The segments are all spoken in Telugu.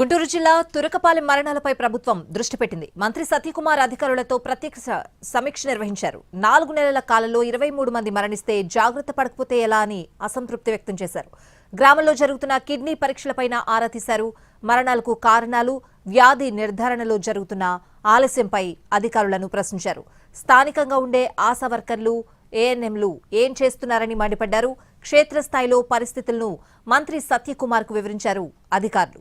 గుంటూరు జిల్లా తురకపాలెం మరణాలపై ప్రభుత్వం దృష్టి పెట్టింది. మంత్రి సతీకుమార్ అధికారులతో ప్రత్యేక సమీక్ష నిర్వహించారు. నాలుగు నెలల కాలంలో ఇరవై మూడు మంది మరణిస్తే జాగ్రత్త పడకపోతే ఎలా అని అసంతృప్తి వ్యక్తం చేశారు. గ్రామంలో జరుగుతున్న కిడ్నీ పరీక్షలపైన ఆరా తీశారు. మరణాలకు కారణాలు వ్యాధి నిర్ధారణలో జరుగుతున్న ఆలస్యంపై అధికారులను ప్రశ్నించారు. స్థానికంగా ఉండే ఆశా వర్కర్లు ఏఎన్ఎంలు ఏం చేస్తున్నారని మండిపడ్డారు. క్షేత్రస్థాయిలో పరిస్థితులను మంత్రి సత్యకుమార్కు వివరించారు అధికారులు.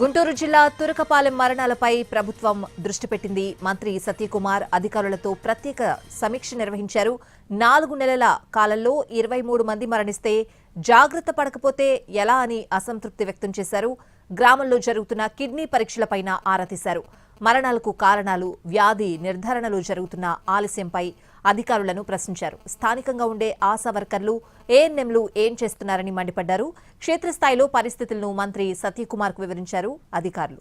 గుంటూరు జిల్లా తురకపాలెం మరణాలపై ప్రభుత్వం దృష్టి పెట్టింది. మంత్రి సత్యకుమార్ అధికారులతో ప్రత్యేక సమీక్ష నిర్వహించారు. నాలుగు నెలల కాలంలో ఇరవై మూడు మంది మరణిస్తే జాగ్రత్త పడకపోతే ఎలా అని అసంతృప్తి వ్యక్తం చేశారు. గ్రామంలో జరుగుతున్న కిడ్నీ పరీక్షలపైన ఆరా తీశారు మరణాలకు కారణాలు వ్యాధి నిర్ధారణలో జరుగుతున్న ఆలస్యంపై అధికారులను ప్రశ్నించారు. స్థానికంగా ఉండే ఆశా వర్కర్లు ఏఎన్ఎంలు ఏం చేస్తున్నారని మండిపడ్డారు. క్షేత్రస్థాయిలో పరిస్థితులను మంత్రి సత్యకుమార్కు వివరించారు అధికారులు.